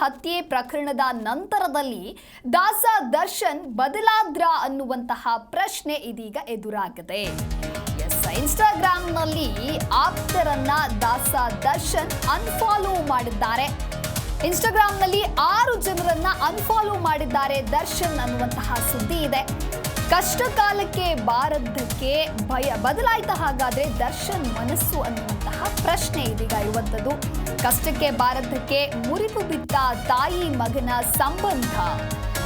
ಹತ್ಯೆ ಪ್ರಕರಣದ ನಂತರದಲ್ಲಿ ದಾಸ ದರ್ಶನ್ ಬದಲಾದ್ರ ಅನ್ನುವಂತಹ ಪ್ರಶ್ನೆ ಇದೀಗ ಎದುರಾಗಿದೆ. ಎಸ್, ಇನ್ಸ್ಟಾಗ್ರಾಂನಲ್ಲಿ ಆಪ್ತರನ್ನ ದಾಸ ದರ್ಶನ್ ಅನ್ಫಾಲೋ ಮಾಡಿದ್ದಾರೆ. ಇನ್ಸ್ಟಾಗ್ರಾಂನಲ್ಲಿ ಆರು ಜನರನ್ನ ಅನ್ಫಾಲೋ ಮಾಡಿದ್ದಾರೆ ದರ್ಶನ್ ಅನ್ನುವಂತಹ ಸುದ್ದಿ ಇದೆ. ಕಷ್ಟ ಕಾಲಕ್ಕೆ ಬಾರದ್ದಕ್ಕೆ ಭಯ ಬದಲಾಯಿತ ಹಾಗಾದ್ರೆ ದರ್ಶನ್ ಮನಸ್ಸು ಅನ್ನುವಂತಹ ಪ್ರಶ್ನೆ ಇದೀಗ ಇರುವಂಥದ್ದು. ಕಷ್ಟಕ್ಕೆ ಬಾರದ್ದಕ್ಕೆ ಮುರಿದು ಬಿದ್ದ ತಾಯಿ ಮಗನ ಸಂಬಂಧ.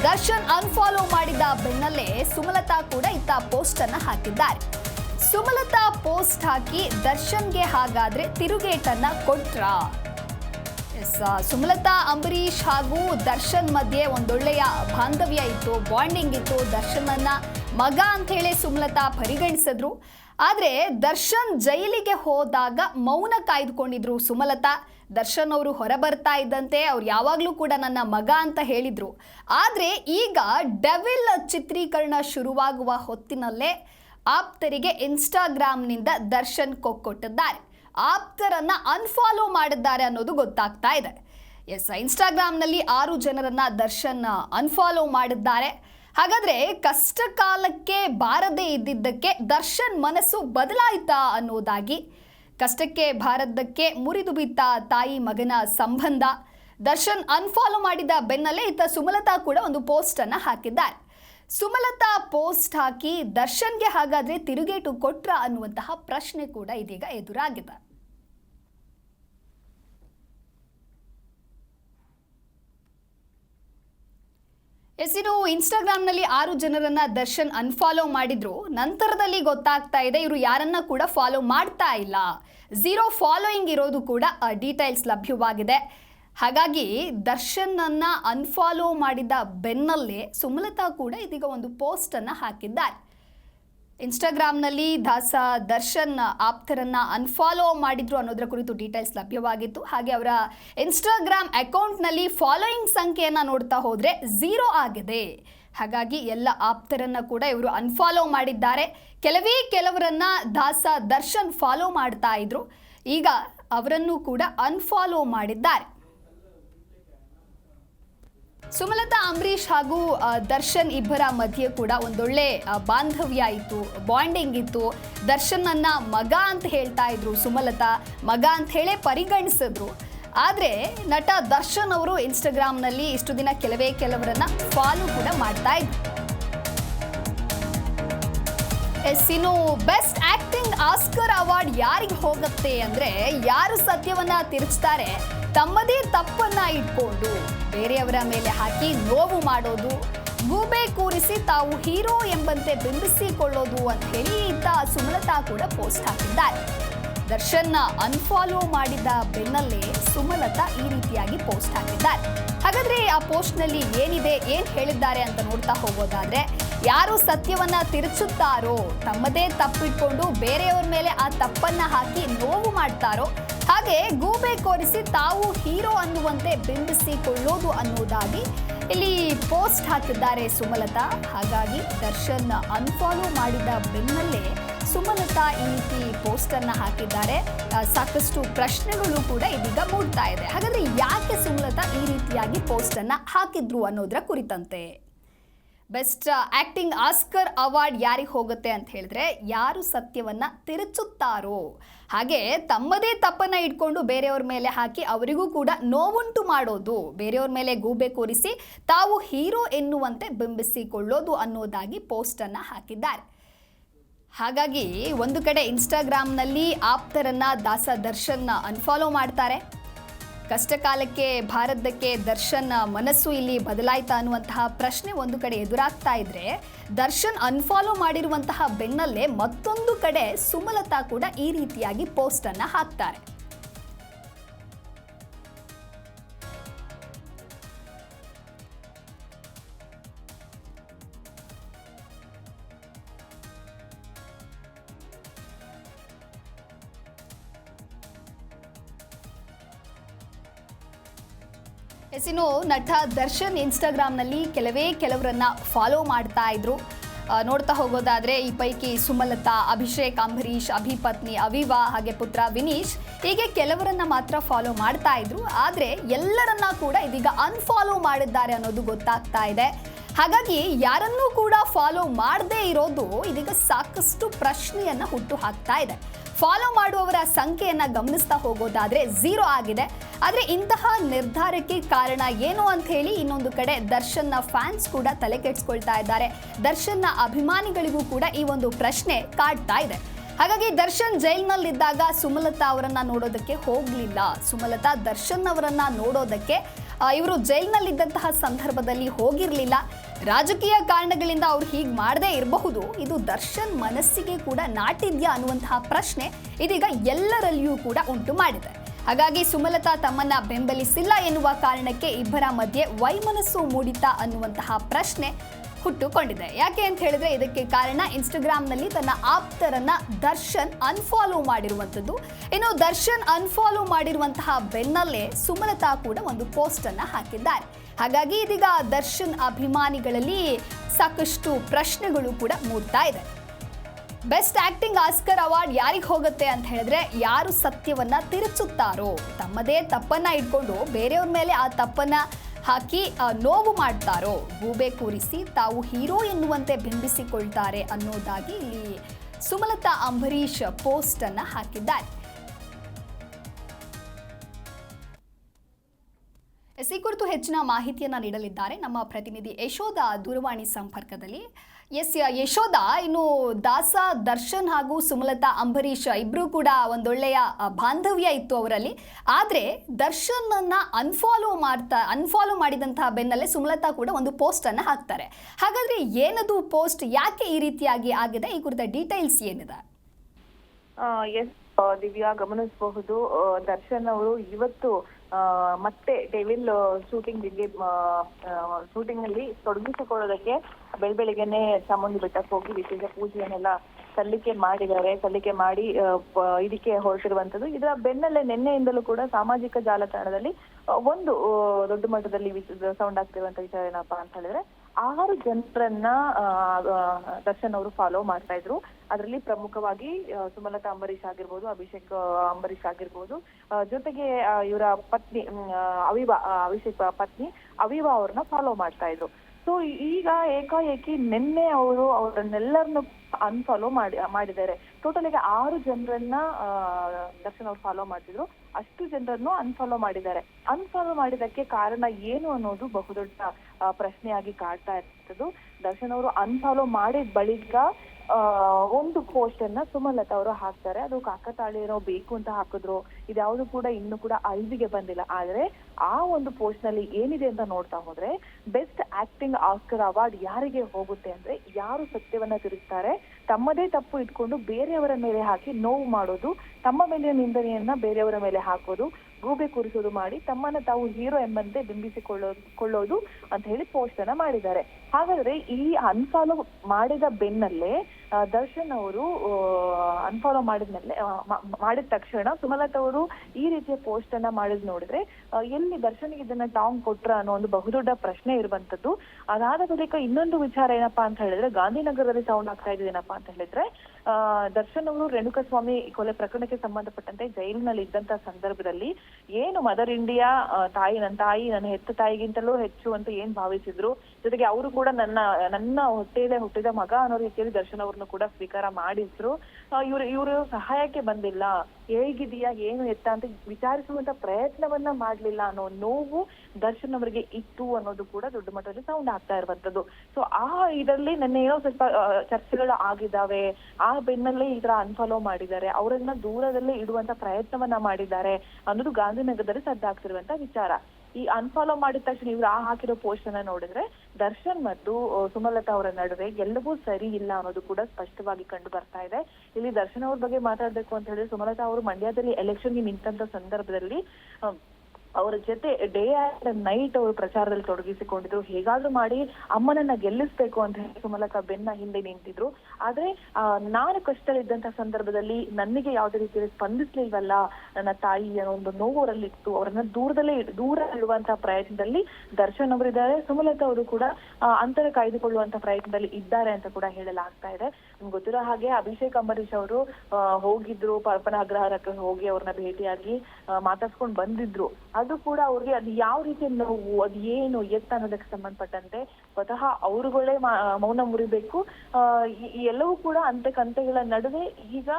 ದರ್ಶನ್ ಅನ್ಫಾಲೋ ಮಾಡಿದ ಬೆನ್ನಲ್ಲೇ ಸುಮಲತಾ ಕೂಡ ಇತ್ತ ಪೋಸ್ಟ್ ಅನ್ನ ಹಾಕಿದ್ದಾರೆ. ಸುಮಲತಾ ಪೋಸ್ಟ್ ಹಾಕಿ ದರ್ಶನ್ಗೆ ಹಾಗಾದ್ರೆ ತಿರುಗೇಟನ್ನ ಕೊಟ್ರಾ? ಸುಮಲತಾ, ಅಂಬರೀಷ್ ಹಾಗೂ ದರ್ಶನ್ ಮಧ್ಯೆ ಒಂದೊಳ್ಳೆಯ ಬಾಂಧವ್ಯ ಇತ್ತು, ಬಾಂಡಿಂಗ್ ಇತ್ತು. ದರ್ಶನನ್ನ ಮಗ ಅಂತ ಹೇಳಿ ಸುಮಲತಾ ಪರಿಗಣಿಸಿದ್ರು. ಆದ್ರೆ ದರ್ಶನ್ ಜೈಲಿಗೆ ಹೋದಾಗ ಮೌನ ಕಾಯ್ದುಕೊಂಡಿದ್ರು ಸುಮಲತಾ. ದರ್ಶನ್ ಅವರು ಹೊರಬರ್ತಾ ಇದ್ದಂತೆ ಅವ್ರು ಯಾವಾಗಲೂ ಕೂಡ ನನ್ನ ಮಗ ಅಂತ ಹೇಳಿದ್ರು. ಆದ್ರೆ ಈಗ ಡೆವಿಲ್ ಚಿತ್ರೀಕರಣ ಶುರುವಾಗುವ ಹೊತ್ತಿನಲ್ಲೇ ಆಪ್ತರಿಗೆ ಇನ್ಸ್ಟಾಗ್ರಾಮ್ನಿಂದ ದರ್ಶನ್ ಕೊಕ್ಕೊಟ್ಟಿದ್ದಾರೆ. ಆಪ್ತರನ್ನ ಅನ್ಫಾಲೋ ಮಾಡಿದ್ದಾರೆ ಅನ್ನೋದು ಗೊತ್ತಾಗ್ತಾ ಇದೆ. ಎಸ್, ಇನ್ಸ್ಟಾಗ್ರಾಮ್ನಲ್ಲಿ ಆರು ಜನರನ್ನ ದರ್ಶನ್ ಅನ್ಫಾಲೋ ಮಾಡಿದ್ದಾರೆ. ಹಾಗಾದ್ರೆ ಕಷ್ಟ ಕಾಲಕ್ಕೆ ಬಾರದೇ ಇದ್ದಿದ್ದಕ್ಕೆ ದರ್ಶನ್ ಮನಸ್ಸು ಬದಲಾಯಿತಾ ಅನ್ನೋದಾಗಿ, ಕಷ್ಟಕ್ಕೆ ಭಾರತಕ್ಕೆ ಮುರಿದು ಬಿತ್ತ ತಾಯಿ ಮಗನ ಸಂಬಂಧ, ದರ್ಶನ್ ಅನ್ಫಾಲೋ ಮಾಡಿದ ಬೆನ್ನಲ್ಲೇ ಇತ್ತ ಸುಮಲತಾ ಕೂಡ ಒಂದು ಪೋಸ್ಟ್ ಅನ್ನ ಹಾಕಿದ್ದಾರೆ. ಸುಮಲತಾ ಪೋಸ್ಟ್ ಹಾಕಿ ದರ್ಶನ್ಗೆ ಹಾಗಾದ್ರೆ ತಿರುಗೇಟು ಕೊಟ್ರ ಅನ್ನುವಂತಹ ಪ್ರಶ್ನೆ ಕೂಡ ಇದೀಗ ಎದುರಾಗಿದೆ. ಎಸ್ ಇನ್ನು ಇನ್ಸ್ಟಾಗ್ರಾಮ್ನಲ್ಲಿ ಆರು ಜನರನ್ನ ದರ್ಶನ್ ಅನ್ಫಾಲೋ ಮಾಡಿದ್ರು. ನಂತರದಲ್ಲಿ ಗೊತ್ತಾಗ್ತಾ ಇದೆ ಇವರು ಯಾರನ್ನ ಕೂಡ ಫಾಲೋ ಮಾಡ್ತಾ ಇಲ್ಲ. ಝೀರೋ ಫಾಲೋಯಿಂಗ್ ಇರೋದು ಕೂಡ ಡೀಟೈಲ್ಸ್ ಲಭ್ಯವಾಗಿದೆ. ಹಾಗಾಗಿ ದರ್ಶನನ್ನು ಅನ್ಫಾಲೋ ಮಾಡಿದ ಬೆನ್ನಲ್ಲೇ ಸುಮಲತಾ ಕೂಡ ಇದೀಗ ಒಂದು ಪೋಸ್ಟ್ ಅನ್ನ ಹಾಕಿದ್ದಾರೆ. ಇನ್ಸ್ಟಾಗ್ರಾಮ್ನಲ್ಲಿ ದಾಸ ದರ್ಶನ್ ಆಪ್ತರನ್ನ ಅನ್ಫಾಲೋ ಮಾಡಿದ್ರು ಅನ್ನೋದರ ಕುರಿತು ಡೀಟೇಲ್ಸ್ ಲಭ್ಯವಾಗಿತ್ತು. ಹಾಗೆ ಅವರ ಇನ್ಸ್ಟಾಗ್ರಾಮ್ ಅಕೌಂಟ್ನಲ್ಲಿ ಫಾಲೋಯಿಂಗ್ ಸಂಖ್ಯೆಯನ್ನು ನೋಡ್ತಾ ಹೋದರೆ ಝೀರೋ ಆಗಿದೆ. ಹಾಗಾಗಿ ಎಲ್ಲ ಆಪ್ತರನ್ನ ಕೂಡ ಇವರು ಅನ್ಫಾಲೋ ಮಾಡಿದ್ದಾರೆ. ಕೆಲವೇ ಕೆಲವರನ್ನ ದಾಸ ದರ್ಶನ್ ಫಾಲೋ ಮಾಡ್ತಾ ಇದ್ರು. ಈಗ ಅವರನ್ನು ಕೂಡ ಅನ್ಫಾಲೋ ಮಾಡಿದ್ದಾರೆ. ಸುಮಲತಾ, ಅಂಬರೀಷ್ ಹಾಗೂ ದರ್ಶನ್ ಇಬ್ಬರ ಮಧ್ಯೆ ಕೂಡ ಒಂದೊಳ್ಳೆ ಬಾಂಧವ್ಯ ಇತ್ತು, ಬಾಂಡಿಂಗ್ ಇತ್ತು. ದರ್ಶನ್ ನನ್ನ ಮಗ ಅಂತ ಹೇಳ್ತಾ ಇದ್ರು ಸುಮಲತಾ, ಮಗ ಅಂತ ಹೇಳೇ ಪರಿಗಣಿಸಿದ್ರು. ಆದರೆ ನಟ ದರ್ಶನ್ ಅವರು ಇನ್ಸ್ಟಾಗ್ರಾಮ್ನಲ್ಲಿ ಇಷ್ಟು ದಿನ ಕೆಲವೇ ಕೆಲವರನ್ನ ಫಾಲೋ ಕೂಡ ಮಾಡ್ತಾ ಇದ್ರು. ಎಸ್ ಇನ್ನು ಬೆಸ್ಟ್ ಆಸ್ಕರ್ ಅವಾರ್ಡ್ ಯಾರಿಗೆ ಹೋಗುತ್ತೆ ಅಂದ್ರೆ ಯಾರು ಸತ್ಯವನ್ನ ತಿರುಚ್ತಾರೆ? ತಮ್ಮದೇ ತಪ್ಪನ್ನ ಇಟ್ಕೊಂಡು ಬೇರೆಯವರ ಮೇಲೆ ಹಾಕಿ ನೋವು ಮಾಡೋದು, ಗೂಬೆ ಕೂರಿಸಿ ತಾವು ಹೀರೋ ಎಂಬಂತೆ ಬಿಂಬಿಸಿಕೊಳ್ಳೋದು ಅಂತ ಹೇಳಿ ಇದ್ದ ಸುಮಲತಾ ಕೂಡ ಪೋಸ್ಟ್ ಹಾಕಿದ್ದಾರೆ. ದರ್ಶನ್ನ ಅನ್ಫಾಲೋ ಮಾಡಿದ ಬೆನ್ನಲ್ಲೇ ಸುಮಲತಾ ಈ ರೀತಿಯಾಗಿ ಪೋಸ್ಟ್ ಹಾಕಿದ್ದಾರೆ. ಹಾಗಾದ್ರೆ ಆ ಪೋಸ್ಟ್ನಲ್ಲಿ ಏನಿದೆ, ಏನ್ ಹೇಳಿದ್ದಾರೆ ಅಂತ ನೋಡ್ತಾ ಹೋಗೋದಾದ್ರೆ ಯಾರು ಸತ್ಯವನ್ನ ತಿರುಚುತ್ತಾರೋ, ತಮ್ಮದೇ ತಪ್ಪಿಟ್ಕೊಂಡು ಬೇರೆಯವ್ರ ಮೇಲೆ ಆ ತಪ್ಪನ್ನ ಹಾಕಿ ನೋವು ಮಾಡ್ತಾರೋ, ಹಾಗೆ ಗೂಬೆ ಕೋರಿಸಿ ತಾವು ಹೀರೋ ಅನ್ನುವಂತೆ ಬಿಂಬಿಸಿಕೊಳ್ಳೋದು ಅನ್ನೋದಾಗಿ ಇಲ್ಲಿ ಪೋಸ್ಟ್ ಹಾಕಿದ್ದಾರೆ ಸುಮಲತಾ. ಹಾಗಾಗಿ ದರ್ಶನ್ ಅನ್ಫಾಲೋ ಮಾಡಿದ ಬೆನ್ನಲ್ಲೇ ಸುಮಲತಾ ಈ ರೀತಿ ಪೋಸ್ಟ್ ಅನ್ನ ಹಾಕಿದ್ದಾರೆ. ಸಾಕಷ್ಟು ಪ್ರಶ್ನೆಗಳು ಕೂಡ ಇದೀಗ ಮೂಡ್ತಾ ಇದೆ. ಹಾಗಾದ್ರೆ ಯಾಕೆ ಸುಮಲತಾ ಈ ರೀತಿಯಾಗಿ ಪೋಸ್ಟ್ ಅನ್ನ ಹಾಕಿದ್ರು ಅನ್ನೋದರ ಕುರಿತಂತೆ? ಬೆಸ್ಟ್ ಆಕ್ಟಿಂಗ್ ಆಸ್ಕರ್ ಅವಾರ್ಡ್ ಯಾರಿಗೆ ಹೋಗುತ್ತೆ ಅಂತ ಹೇಳಿದ್ರೆ ಯಾರು ಸತ್ಯವನ್ನ ತಿರುಚುತ್ತಾರೋ? ಹಾಗೆ ತಮ್ಮದೇ ತಪ್ಪನ್ನ ಇಟ್ಕೊಂಡು ಬೇರೆಯವ್ರ ಮೇಲೆ ಹಾಕಿ ಅವರಿಗೂ ಕೂಡ ನೋವುಂಟು ಮಾಡೋದು. ಬೇರೆಯವ್ರ ಮೇಲೆ ಗೂಬೆ ಕೂರಿಸಿ ತಾವು ಹೀರೋ ಎನ್ನುವಂತೆ ಬಿಂಬಿಸಿಕೊಳ್ಳೋದು ಅನ್ನೋದಾಗಿ ಪೋಸ್ಟ್ ಅನ್ನ ಹಾಕಿದ್ದಾರೆ. ಹಾಗಾಗಿ ಒಂದು ಕಡೆ ಇನ್ಸ್ಟಾಗ್ರಾಮ್ನಲ್ಲಿ ಆಪ್ತರನ್ನ ದಾಸ ದರ್ಶನ್ನ ಅನ್ಫಾಲೋ ಮಾಡ್ತಾರೆ. ಕಷ್ಟ ಕಾಲಕ್ಕೆ ಭಾರತಕ್ಕೆ ದರ್ಶನ್ ಮನಸ್ಸು ಇಲ್ಲಿ ಬದಲಾಯ್ತಾ ಅನ್ನುವಂತಹ ಪ್ರಶ್ನೆ ಒಂದು ಕಡೆ ಎದುರಾಗ್ತಾ ಇದ್ರೆ, ದರ್ಶನ್ ಅನ್ಫಾಲೋ ಮಾಡಿರುವಂತಹ ಬೆನ್ನಲ್ಲೇ ಮತ್ತೊಂದು ಕಡೆ ಸುಮಲತಾ ಕೂಡ ಈ ರೀತಿಯಾಗಿ ಪೋಸ್ಟ್ ಅನ್ನ ಹಾಕ್ತಾರೆ. ಎಸ್ ಇನ್ನು ನಟ ದರ್ಶನ್ ಇನ್ಸ್ಟಾಗ್ರಾಮ್ನಲ್ಲಿ ಕೆಲವೇ ಕೆಲವರನ್ನ ಫಾಲೋ ಮಾಡ್ತಾ ಇದ್ರು. ನೋಡ್ತಾ ಹೋಗೋದಾದ್ರೆ ಈ ಪೈಕಿ ಸುಮಲತಾ, ಅಭಿಷೇಕ್, ಅಂಬರೀಷ್, ಅಭಿಪತ್ನಿ, ಅವಿವಾ, ಹಾಗೆ ಪುತ್ರ ವಿನೀಶ್ ಹೀಗೆ ಕೆಲವರನ್ನ ಮಾತ್ರ ಫಾಲೋ ಮಾಡ್ತಾ ಇದ್ರು. ಆದರೆ ಎಲ್ಲರನ್ನ ಕೂಡ ಇದೀಗ ಅನ್ಫಾಲೋ ಮಾಡಿದ್ದಾರೆ ಅನ್ನೋದು ಗೊತ್ತಾಗ್ತಾ ಇದೆ. ಹಾಗಾಗಿ ಯಾರನ್ನೂ ಕೂಡ ಫಾಲೋ ಮಾಡದೇ ಇರೋದು ಇದೀಗ ಸಾಕಷ್ಟು ಪ್ರಶ್ನೆಯನ್ನು ಹುಟ್ಟು ಹಾಕ್ತಾ ಇದೆ. ಫಾಲೋ ಮಾಡುವವರ ಸಂಖ್ಯೆಯನ್ನು ಗಮನಿಸ್ತಾ ಹೋಗೋದಾದರೆ ಝೀರೋ ಆಗಿದೆ. ಆದ್ರೆ ಇಂತಹ ನಿರ್ಧಾರಕ್ಕೆ ಕಾರಣ ಏನು ಅಂತ ಹೇಳಿ ಇನ್ನೊಂದು ಕಡೆ ದರ್ಶನ್ನ ಫ್ಯಾನ್ಸ್ ಕೂಡ ತಲೆ ಕೆಡಿಸ್ಕೊಳ್ತಾ ಇದ್ದಾರೆ. ದರ್ಶನ್ನ ಅಭಿಮಾನಿಗಳಿಗೂ ಕೂಡ ಈ ಒಂದು ಪ್ರಶ್ನೆ ಕಾಡ್ತಾ ಇದೆ. ಹಾಗಾಗಿ ದರ್ಶನ್ ಜೈಲ್ನಲ್ಲಿದ್ದಾಗ ಸುಮಲತಾ ಅವರನ್ನ ನೋಡೋದಕ್ಕೆ ಹೋಗಲಿಲ್ಲ. ಸುಮಲತಾ ದರ್ಶನ್ ಅವರನ್ನ ನೋಡೋದಕ್ಕೆ ಇವರು ಜೈಲ್ನಲ್ಲಿದ್ದಂತಹ ಸಂದರ್ಭದಲ್ಲಿ ಹೋಗಿರಲಿಲ್ಲ. ರಾಜಕೀಯ ಕಾರಣಗಳಿಂದ ಅವ್ರು ಹೀಗೆ ಮಾಡದೇ ಇರಬಹುದು. ಇದು ದರ್ಶನ್ ಮನಸ್ಸಿಗೆ ಕೂಡ ನಾಟಿದ್ಯಾ ಅನ್ನುವಂತಹ ಪ್ರಶ್ನೆ ಇದೀಗ ಎಲ್ಲರಲ್ಲಿಯೂ ಕೂಡ ಉಂಟು ಮಾಡಿದೆ. ಹಾಗಾಗಿ ಸುಮಲತಾ ತಮ್ಮನ್ನ ಬೆಂಬಲಿಸಿಲ್ಲ ಎನ್ನುವ ಕಾರಣಕ್ಕೆ ಇಬ್ಬರ ಮಧ್ಯೆ ವೈಮನಸ್ಸು ಮೂಡಿತಾ ಅನ್ನುವಂತಹ ಪ್ರಶ್ನೆ ಹುಟ್ಟುಕೊಂಡಿದೆ. ಯಾಕೆ ಅಂತ ಹೇಳಿದ್ರೆ ಇದಕ್ಕೆ ಕಾರಣ ಇನ್ಸ್ಟಾಗ್ರಾಮ್ನಲ್ಲಿ ತನ್ನ ಆಪ್ತರನ್ನ ದರ್ಶನ್ ಅನ್ಫಾಲೋ ಮಾಡಿರುವಂಥದ್ದು. ಇನ್ನು ದರ್ಶನ್ ಅನ್ಫಾಲೋ ಮಾಡಿರುವಂತಹ ಬೆನ್ನಲ್ಲೇ ಸುಮಲತಾ ಕೂಡ ಒಂದು ಪೋಸ್ಟ್ ಅನ್ನ ಹಾಕಿದ್ದಾರೆ. ಹಾಗಾಗಿ ಇದೀಗ ದರ್ಶನ್ ಅಭಿಮಾನಿಗಳಲ್ಲಿ ಸಾಕಷ್ಟು ಪ್ರಶ್ನೆಗಳು ಕೂಡ ಮೂಡ್ತಾ ಇದೆ. ಬೆಸ್ಟ್ ಆಕ್ಟಿಂಗ್ ಆಸ್ಕರ್ ಅವಾರ್ಡ್ ಯಾರಿಗೆ ಹೋಗುತ್ತೆ ಅಂತ ಹೇಳಿದ್ರೆ ಯಾರು ಸತ್ಯವನ್ನ ತಿರುಚುತ್ತಾರೋ? ತಮ್ಮದೇ ತಪ್ಪನ್ನ ಇಟ್ಕೊಂಡು ಬೇರೆಯವ್ರ ಮೇಲೆ ಆ ತಪ್ಪನ್ನ ಹಾಕಿ ನೋವು ಮಾಡ್ತಾರೋ? ಗೂಬೆ ಕೂರಿಸಿ ತಾವು ಹೀರೋ ಎನ್ನುವಂತೆ ಬಿಂಬಿಸಿಕೊಳ್ತಾರೆ ಅನ್ನೋದಾಗಿ ಇಲ್ಲಿ ಸುಮಲತಾ ಅಂಬರೀಷ್ ಪೋಸ್ಟ್ ಅನ್ನ ಹಾಕಿದ್ದಾರೆ. ಈ ಕುರಿತು ಹೆಚ್ಚಿನ ಮಾಹಿತಿಯನ್ನು ನೀಡಲಿದ್ದಾರೆ ನಮ್ಮ ಪ್ರತಿನಿಧಿ ಯಶೋಧ ದೂರವಾಣಿ ಸಂಪರ್ಕದಲ್ಲಿ. ಎಸ್ ಯಶೋಧ, ಇನ್ನು ದಾಸ, ದರ್ಶನ್ ಹಾಗೂ ಸುಮಲತಾ, ಅಂಬರೀಷ್ ಇಬ್ಬರು ಕೂಡ ಒಂದೊಳ್ಳೆಯ ಬಾಂಧವ್ಯ ಇತ್ತು ಅವರಲ್ಲಿ. ಆದರೆ ದರ್ಶನನ್ನು ಅನ್ಫಾಲೋ ಮಾಡ್ತಾ ಅನ್ಫಾಲೋ ಮಾಡಿದಂತಹ ಬೆನ್ನಲ್ಲೇ ಸುಮಲತಾ ಕೂಡ ಒಂದು ಪೋಸ್ಟನ್ನು ಹಾಕ್ತಾರೆ. ಹಾಗಾದರೆ ಏನದು ಪೋಸ್ಟ್ ಯಾಕೆ ಈ ರೀತಿಯಾಗಿ ಆಗಿದೆ? ಈ ಕುರಿತ ಡೀಟೇಲ್ಸ್ ಏನಿದೆ? ದಿವ್ಯಾ ಗಮನಿಸಬಹುದು. ದರ್ಶನ್ ಅವರು ಇವತ್ತು ಮತ್ತೆ ಡೆವಿಲ್ ಶೂಟಿಂಗ್ ಶೂಟಿಂಗ್ನಲ್ಲಿ ತೊಡಗಿಸಿಕೊಳ್ಳೋದಕ್ಕೆ ಬೆಳ್ ಬೆಳಿಗ್ಗೆನೆ ಚಾಮುಂಡಿ ಬೆಟ್ಟಕ್ಕೆ ಹೋಗಿ ವಿಶೇಷ ಪೂಜೆಯನ್ನೆಲ್ಲ ಸಲ್ಲಿಕೆ ಮಾಡಿದ್ದಾರೆ. ಸಲ್ಲಿಕೆ ಮಾಡಿ ಇದಕ್ಕೆ ಹೊರಟಿರುವಂತದ್ದು ಇದರ ಬೆನ್ನಲ್ಲೇ ನಿನ್ನೆಯಿಂದಲೂ ಕೂಡ ಸಾಮಾಜಿಕ ಜಾಲತಾಣದಲ್ಲಿ ಒಂದು ದೊಡ್ಡ ಮಟ್ಟದಲ್ಲಿ ಸೌಂಡ್ ಆಗ್ತಿರುವಂತ ವಿಚಾರ ಏನಪ್ಪಾ ಅಂತ ಹೇಳಿದ್ರೆ ಆರು ಜನರನ್ನ ದರ್ಶನ್ ಅವರು ಫಾಲೋ ಮಾಡ್ತಾ ಇದ್ರು. ಅದರಲ್ಲಿ ಪ್ರಮುಖವಾಗಿ ಸುಮಲತಾ ಅಂಬರೀಶ್ ಆಗಿರ್ಬೋದು, ಅಭಿಷೇಕ್ ಅಂಬರೀಶ್ ಆಗಿರ್ಬೋದು ಜೊತೆಗೆ ಇವರ ಪತ್ನಿ ಅವಿವಾ ಅಭಿಷೇಕ್ ಪತ್ನಿ ಅವಿವಾ ಅವ್ರನ್ನ ಫಾಲೋ ಮಾಡ್ತಾ ಇದ್ರು. ಸೊ ಈಗ ಏಕಾಏಕಿ ನಿನ್ನೆ ಅವರು ಅವರನ್ನೆಲ್ಲರನ್ನು ಅನ್ಫಾಲೋ ಮಾಡಿ, ಮಾಡಿದ್ದಾರೆ. ಟೋಟಲ್ ಆಗಿ ಆರು ಜನರನ್ನ ದರ್ಶನ್ ಅವ್ರು ಫಾಲೋ ಮಾಡ್ತಿದ್ರು. ಅಷ್ಟು ಜನರನ್ನು ಅನ್ಫಾಲೋ ಮಾಡಿದ್ದಾರೆ. ಅನ್ಫಾಲೋ ಮಾಡಿದಕ್ಕೆ ಕಾರಣ ಏನು ಅನ್ನೋದು ಬಹುದೊಡ್ಡ ಪ್ರಶ್ನೆಯಾಗಿ ಕಾಡ್ತಾ ಇರ್ತದ್ದು. ದರ್ಶನ್ ಅವರು ಅನ್ಫಾಲೋ ಮಾಡಿದ ಬಳಿಕ ಒಂದು ಪೋಸ್ಟ್ ಅನ್ನ ಸುಮಲತಾ ಅವರು ಹಾಕ್ತಾರೆ. ಅದು ಕಾಕತಾಳಿರೋ ಬೇಕು ಅಂತ ಹಾಕಿದ್ರು. ಇದ್ಯಾವುದು ಕೂಡ ಇನ್ನು ಕೂಡ ಅರಿವಿಗೆ ಬಂದಿಲ್ಲ. ಆದ್ರೆ ಆ ಒಂದು ಪೋಸ್ಟ್ನಲ್ಲಿ ಏನಿದೆ ಅಂತ ನೋಡ್ತಾ ಹೋದ್ರೆ ಬೆಸ್ಟ್ ಆಕ್ಟಿಂಗ್ ಆಸ್ಕರ್ ಅವಾರ್ಡ್ ಯಾರಿಗೆ ಹೋಗುತ್ತೆ ಅಂದ್ರೆ ಯಾರು ಸತ್ಯವನ್ನ ತಿರುಗ್ತಾರೆ? ತಮ್ಮದೇ ತಪ್ಪು ಇಟ್ಕೊಂಡು ಬೇರೆಯವರ ಮೇಲೆ ಹಾಕಿ ನೋವು ಮಾಡೋದು ತಮ್ಮ ಮೇಲಿನ ನಿಂದನೆಯನ್ನ ಬೇರೆಯವರ ಮೇಲೆ ಹಾಕೋದು ಗೂಬೆ ಕೂರಿಸೋದು ಮಾಡಿ ತಮ್ಮನ್ನ ತಾವು ಹೀರೋ ಎಂಬಂತೆ ಬಿಂಬಿಸಿಕೊಳ್ಳೋ, ಕೊಳ್ಳೋದು ಅಂತ ಹೇಳಿ ಪೋಸ್ಟ್ ಅನ್ನ ಮಾಡಿದ್ದಾರೆ. ಹಾಗಾದ್ರೆ ಈ ಅನ್ಫಾಲೋ ಮಾಡಿದ ಬೆನ್ನಲ್ಲೇ ದರ್ಶನ್ ಅವರು ಅನ್ಫಾಲೋ ಮಾಡಿದ್ಮೇಲೆ ಮಾಡಿದ ತಕ್ಷಣ ಸುಮಲತಾ ಅವರು ಈ ರೀತಿಯ ಪೋಸ್ಟ್ ಅನ್ನ ಮಾಡಿದ್ ನೋಡಿದ್ರೆ ಎಲ್ಲಿ ದರ್ಶನ್ಗೆ ಇದನ್ನ ಟಾಂಗ್ ಕೊಟ್ರ ಅನ್ನೋ ಒಂದು ಬಹುದೊಡ್ಡ ಪ್ರಶ್ನೆ ಇರುವಂತದ್ದು. ಅದಾದ ಬಳಿಕ ಇನ್ನೊಂದು ವಿಚಾರ ಏನಪ್ಪಾ ಅಂತ ಹೇಳಿದ್ರೆ, ಗಾಂಧಿನಗರದಲ್ಲಿ ಸೌಂಡ್ ಆಗ್ತಾ ಇದೆ ಏನಪ್ಪಾ ಅಂತ ಹೇಳಿದ್ರೆ ದರ್ಶನ್ ಅವರು ರೇಣುಕಸ್ವಾಮಿ ಕೊಲೆ ಪ್ರಕರಣಕ್ಕೆ ಸಂಬಂಧಪಟ್ಟಂತೆ ಜೈಲಿನಲ್ಲಿ ಇದ್ದಂತ ಸಂದರ್ಭದಲ್ಲಿ ಏನು ಮದರ್ ಇಂಡಿಯಾ ತಾಯಿ ನನ್ನ ತಾಯಿ, ನನ್ನ ಹೆತ್ತ ತಾಯಿಗಿಂತಲೂ ಹೆಚ್ಚು ಅಂತ ಏನ್ ಭಾವಿಸಿದ್ರು? ಜೊತೆಗೆ ಅವರು ಕೂಡ ನನ್ನ ನನ್ನ ಹೊಟ್ಟೆಯಲ್ಲೇ ಹುಟ್ಟಿದ ಮಗ ಅನ್ನೋ ರೀತಿಯಲ್ಲಿ ದರ್ಶನ್ ಅವ್ರನ್ನು ಕೂಡ ಸ್ವೀಕಾರ ಮಾಡಿದ್ರು. ಇವ್ರು, ಇವರು ಸಹಾಯಕ್ಕೆ ಬಂದಿಲ್ಲ. ಹೇಗಿದೆಯಾ, ಏನು ಎತ್ತ ಅಂತ ವಿಚಾರಿಸುವಂತ ಪ್ರಯತ್ನವನ್ನ ಮಾಡ್ಲಿಲ್ಲ ಅನ್ನೋ ನೋವು ದರ್ಶನ್ ಅವರಿಗೆ ಇತ್ತು ಅನ್ನೋದು ಕೂಡ ದೊಡ್ಡ ಮಟ್ಟದಲ್ಲಿ ಸೌಂಡ್ ಆಗ್ತಾ ಇರುವಂತದ್ದು ಸೊ ಆ ಇದರಲ್ಲಿ ನನ್ನ ಏನೋ ಸ್ವಲ್ಪ ಚರ್ಚೆಗಳು ಆಗಿದ್ದಾವೆ. ಆ ಬೆನ್ನಲ್ಲೇ ಈ ತರ ಅನ್ಫಾಲೋ ಮಾಡಿದ್ದಾರೆ. ಅವರನ್ನ ದೂರದಲ್ಲೇ ಇಡುವಂತ ಪ್ರಯತ್ನವನ್ನ ಮಾಡಿದ್ದಾರೆ ಅನ್ನೋದು ಗಾಂಧಿನಗರದಲ್ಲಿ ಸದ್ದಾಗ್ತಿರುವಂತ ವಿಚಾರ. ಈ ಅನ್ಫಾಲೋ ಮಾಡಿದ ತಕ್ಷಣ ಇವ್ರು ಆ ಹಾಕಿರೋ ಪೋಸ್ಟ್ ಅನ್ನ ನೋಡಿದ್ರೆ ದರ್ಶನ್ ಮತ್ತು ಸುಮಲತಾ ಅವರ ನಡುವೆ ಎಲ್ಲವೂ ಸರಿ ಇಲ್ಲ ಅನ್ನೋದು ಕೂಡ ಸ್ಪಷ್ಟವಾಗಿ ಕಂಡು ಬರ್ತಾ ಇದೆ. ಇಲ್ಲಿ ದರ್ಶನ್ ಅವ್ರ ಬಗ್ಗೆ ಮಾತಾಡ್ಬೇಕು ಅಂತ ಹೇಳಿದ್ರೆ ಸುಮಲತಾ ಅವರು ಮಂಡ್ಯದಲ್ಲಿ ಎಲೆಕ್ಷನ್ಗೆ ನಿಂತಂತ ಸಂದರ್ಭದಲ್ಲಿ ಅವರ ಜೊತೆ ಡೇ ಆ್ಯಂಡ್ ನೈಟ್ ಅವರು ಪ್ರಚಾರದಲ್ಲಿ ತೊಡಗಿಸಿಕೊಂಡಿದ್ರು. ಹೇಗಾದ್ರೂ ಮಾಡಿ ಅಮ್ಮನನ್ನ ಗೆಲ್ಲಿಸ್ಬೇಕು ಅಂತ ಹೇಳಿ ಸುಮಲತಾ ಬೆನ್ನ ಹಿಂದೆ ನಿಂತಿದ್ರು. ಆದ್ರೆ ನಾನು ಕಷ್ಟದಲ್ಲಿದ್ದಂತ ಸಂದರ್ಭದಲ್ಲಿ ನನಗೆ ಯಾವುದೇ ರೀತಿಯಲ್ಲಿ ಸ್ಪಂದಿಸ್ಲಿಲ್ವಲ್ಲ. ನನ್ನ ತಾಯಿ ಅನ್ನೋ ಒಂದು ನೋವರಲ್ಲಿತ್ತು. ಅವರನ್ನ ದೂರದಲ್ಲೇ ದೂರ ಇಡುವಂತಹ ಪ್ರಯತ್ನದಲ್ಲಿ ದರ್ಶನ್ ಅವರಿದ್ದಾರೆ. ಸುಮಲತಾ ಅವರು ಕೂಡ ಅಂತರ ಕಾಯ್ದುಕೊಳ್ಳುವಂತ ಪ್ರಯತ್ನದಲ್ಲಿ ಇದ್ದಾರೆ ಅಂತ ಕೂಡ ಹೇಳಲಾಗ್ತಾ ಇದೆ. ನಿಮ್ಗೆ ಗೊತ್ತಿರೋ ಹಾಗೆ ಅಭಿಷೇಕ್ ಅಂಬರೀಶ್ ಅವರು ಹೋಗಿದ್ರು, ಪರ್ಪನ ಹೋಗಿ ಅವ್ರನ್ನ ಭೇಟಿಯಾಗಿ ಮಾತಾಡ್ಸ್ಕೊಂಡು ಬಂದಿದ್ರು. ಅದು ಕೂಡ ಅವ್ರಿಗೆ ಅದು ಯಾವ ರೀತಿ ನೋವು, ಅದು ಏನು, ಎತ್ತ ಅನ್ನೋದಕ್ಕೆ ಸಂಬಂಧಪಟ್ಟಂತೆ ಸ್ವತಃ ಅವರುಗಳೇ ಮೌನ ಮುರಿಬೇಕು. ಎಲ್ಲವೂ ಕೂಡ ಅಂತೆ ಕಂತೆಗಳ ನಡುವೆ ಈಗ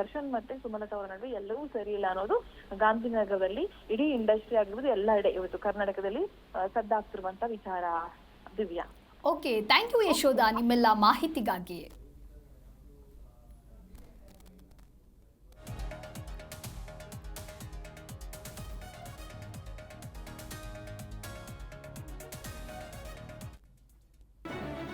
ದರ್ಶನ್ ಮತ್ತೆ ಸುಮಲತಾ ಅವರ ನಡುವೆ ಎಲ್ಲವೂ ಸರಿ ಇಲ್ಲ ಅನ್ನೋದು ಗಾಂಧಿನಗರದಲ್ಲಿ ಇಡೀ ಇಂಡಸ್ಟ್ರಿ ಆಗಿರ್ಬೋದು ಎಲ್ಲೆಡೆ. ಇವತ್ತು ಕರ್ನಾಟಕದಲ್ಲಿ ಸದ್ದಾಗ್ತಿರುವಂತ ವಿಚಾರ Divya. Okay thank you Yashodha, ನಿಮ್ಮೆಲ್ಲ ಮಾಹಿತಿಗಾಗಿ